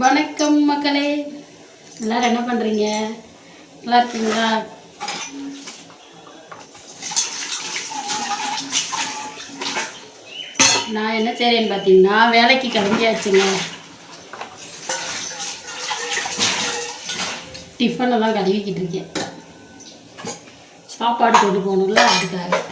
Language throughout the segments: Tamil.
வணக்கம் மக்களே. எல்லாரும் என்ன பண்ணுறீங்க நல்லா இருக்கீங்களா? நான் என்ன செய்கிறேன்னு பார்த்தீங்கன்னா வேலைக்கு கிளம்பியாச்சுங்க. டிஃபன் எல்லாம் கழுவிக்கிட்டு இருக்கேன். சாப்பாடு கொண்டு போகணும்ல அதுக்காக.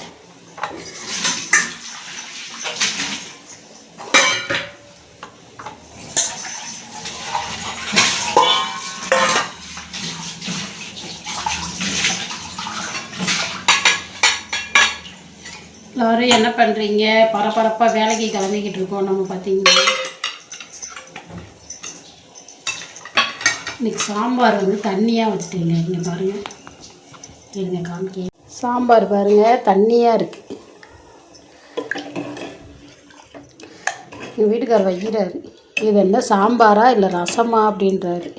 எல்லோரும் என்ன பண்ணுறீங்க பரபரப்பாக வேலைக்கு கிளம்பிக்கிட்டு இருக்கோம் நம்ம பார்த்தீங்கன்னா இன்னைக்கு சாம்பார் வந்து தண்ணியாக வச்சுட்டேங்க. இங்கே பாருங்கள் இருங்க காமிக்க சாம்பார் பாருங்கள் தண்ணியாக இருக்குது எங்கள் வீட்டுக்கார் வைக்கிறாரு. இது என்ன சாம்பாரா இல்லை ரசமா அப்படின்றாரு.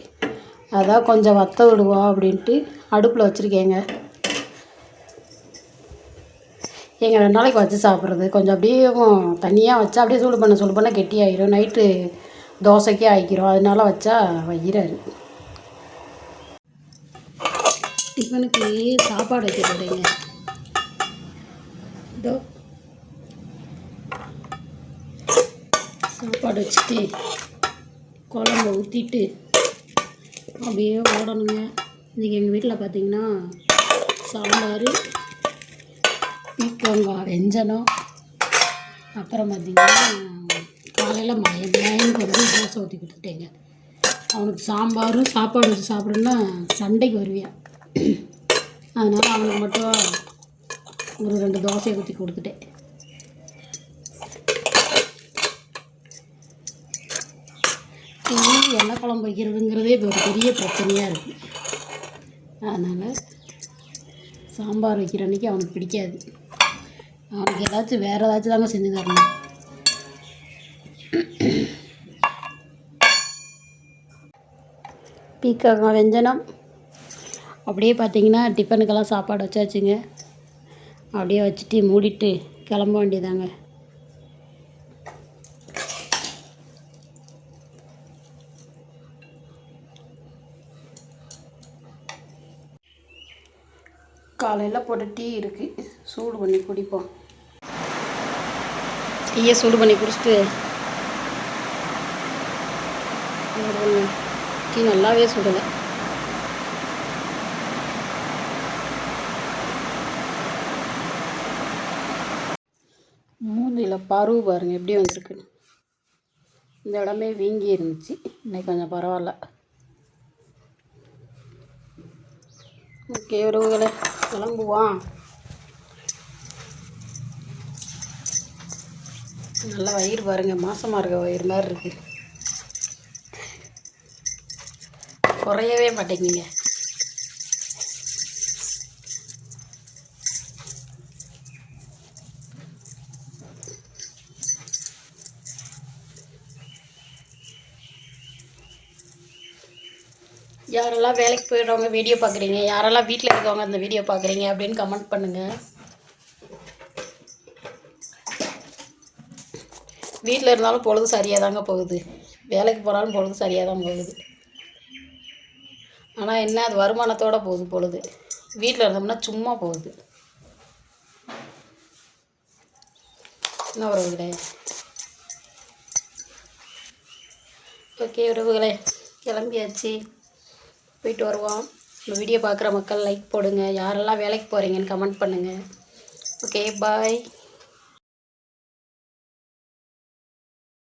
அதான் கொஞ்சம் வத்த விடுவோம் அப்படின்ட்டு அடுப்பில் வச்சுருக்கேங்க. எங்கள் ரெண்டு நாளைக்கு வச்சு சாப்பிட்றது. கொஞ்சம் அப்படியே தனியாக வச்சா அப்படியே சூடு பண்ண சூடு பண்ண கெட்டியாயிரும் நைட்டு தோசைக்கே ஆக்கிரும் அதனால வச்சா வயிறாரு டிஃபனுக்கு சாப்பாடு வைக்கிறதுங்க இதோ. சாப்பாடு வச்சுட்டு குழம்ப ஊற்றிட்டு அப்படியே ஓடணுங்க. இன்றைக்கி எங்கள் வீட்டில் பார்த்தீங்கன்னா சாம்பார் பீக்கங்காய் வெஞ்சனம் அப்புறம் பார்த்திங்கன்னா காலையில் மய மயனுக்கு வந்து தோசை ஊற்றி கொடுத்துட்டேங்க. அவனுக்கு சாம்பாரும் சாப்பாடு வச்சு சாப்பிடணுன்னா சண்டைக்கு வருவியான் அதனால் அவனுக்கு மட்டும் ஒரு ரெண்டு தோசையை ஊற்றி கொடுத்துட்டேன். எண்ணெய் குழம்பு வைக்கிறதுங்கிறதே இப்போ ஒரு பெரிய பிரச்சனையாக இருக்குது அதனால் சாம்பார் வைக்கிற அன்றைக்கி அவனுக்கு பிடிக்காது. அவனுக்கு ஏதாச்சும் வேறு ஏதாச்சும் தாங்க செஞ்சு தரணும். பீக்காக வெஞ்சனம் அப்படியே பார்த்தீங்கன்னா டிஃபனுக்கெல்லாம் சாப்பாடு வச்சாச்சுங்க. அப்படியே வச்சுட்டு மூடிட்டு கிளம்ப வேண்டியதாங்க. காலையில் போட்ட டீ இருக்குது சூடு பண்ணி குடிப்போம். டீயை சூடு பண்ணி குடிச்சிட்டு டீ நல்லாவே சுடலை. மூஞ்சியில் பருவு பாருங்கள் எப்படி வந்திருக்குன்னு இந்த இடமே வீங்கி இருந்துச்சு. இன்னைக்கு கொஞ்சம் பரவாயில்ல. ஓகே உறவுகளை கிளம்புவோம். நல்ல வயிறு பாருங்க மாசமாக இருக்க வயிறு மாதிரி இருக்குது குறையவே மாட்டேங்குங்க யாரெல்லாம் வேலைக்கு போயிடுறவங்க வீடியோ பார்க்குறீங்க? யாரெல்லாம் வீட்டில் இருக்கவங்க அந்த வீடியோ பார்க்குறீங்க அப்படின்னு கமெண்ட் பண்ணுங்கள் வீட்டில் இருந்தாலும் பொழுது சரியாக தாங்க போகுது. வேலைக்கு போனாலும் பொழுது சரியாக தான் போகுது. ஆனால் என்ன அது வருமானத்தோட போகுது பொழுது. வீட்டில் இருந்தோம்னா சும்மா போகுது. என்ன உறவுகளே ஓகே உறவுகளே கிளம்பியாச்சு. போயிட்டு வருவோம். இந்த வீடியோ பார்க்குற மக்கள் லைக் போடுங்க. யாரெல்லாம் வேலைக்கு போகிறீங்கன்னு கமெண்ட் பண்ணுங்கள் ஓகே பாய்